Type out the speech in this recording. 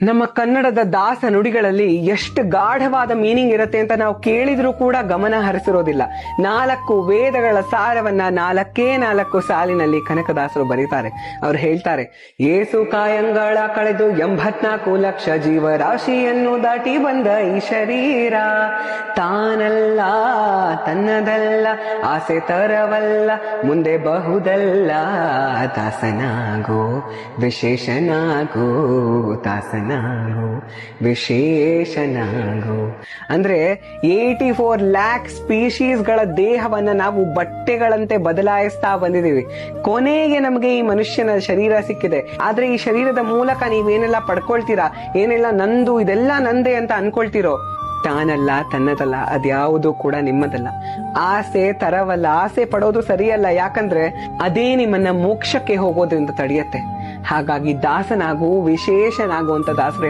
ನಮ್ಮ ಕನ್ನಡದ ದಾಸ ನುಡಿಗಳಲ್ಲಿ ಎಷ್ಟು ಗಾಢವಾದ ಮೀನಿಂಗ್ ಇರುತ್ತೆ ಅಂತ ನಾವು ಕೇಳಿದ್ರೂ ಕೂಡ ಗಮನ ಹರಿಸಿರೋದಿಲ್ಲ. ನಾಲ್ಕು ವೇದಗಳ ಸಾರವನ್ನ ನಾಲ್ಕೇ ನಾಲ್ಕು ಸಾಲಿನಲ್ಲಿ ಕನಕದಾಸರು ಬರೀತಾರೆ. ಅವ್ರು ಹೇಳ್ತಾರೆ, ಏಸು ಕಾಯಂಗಳ ಕಳೆದು ಎಂಬತ್ನಾಲ್ಕು ಲಕ್ಷ ಜೀವರಾಶಿಯನ್ನು ದಾಟಿ ಬಂದ ಈ ಶರೀರ, ತಾನಲ್ಲ ತನ್ನದಲ್ಲ, ಆಸೆ ತರವಲ್ಲ, ಮುಂದೆ ಬಹುದಲ್ಲ. ದಾಸನಾಗೋ ವಿಶೇಷನಾಗೋ ದಾಸನಾಗೋ ವಿಶೇಷನಾಗೋ. ಅಂದ್ರೆ ಏಯ್ಟಿ ಫೋರ್ ಲ್ಯಾಕ್ ಸ್ಪೀಶೀಸ್ಗಳ ದೇಹವನ್ನ ನಾವು ಬಟ್ಟೆಗಳಂತೆ ಬದಲಾಯಿಸ್ತಾ ಬಂದಿದ್ದೀವಿ. ಕೊನೆಗೆ ನಮಗೆ ಈ ಮನುಷ್ಯನ ಶರೀರ ಸಿಕ್ಕಿದೆ. ಆದ್ರೆ ಈ ಶರೀರದ ಮೂಲಕ ನೀವೇನೆಲ್ಲ ಪಡ್ಕೊಳ್ತೀರಾ? ಏನೆಲ್ಲ ನಂದು, ಇದೆಲ್ಲ ನಂದೇ ಅಂತ ಅನ್ಕೊಳ್ತಿರೋ? ತಾನಲ್ಲ, ತನ್ನದಲ್ಲ, ಅದ್ಯಾವುದು ಕೂಡ ನಿಮ್ಮದಲ್ಲ. ಆಸೆ, ತರವಲ್ಲ, ಆಸೆ ಪಡೋದು ಸರಿಯಲ್ಲ, ಯಾಕಂದ್ರೆ ಅದೇ ನಿಮ್ಮನ್ನ ಮೋಕ್ಷಕ್ಕೆ ಹೋಗೋದ್ರಿಂದ ತಡೆಯತ್ತೆ. ಹಾಗಾಗಿ ದಾಸನಾಗು ವಿಶೇಷನಾಗುವಂತ ದಾಸರು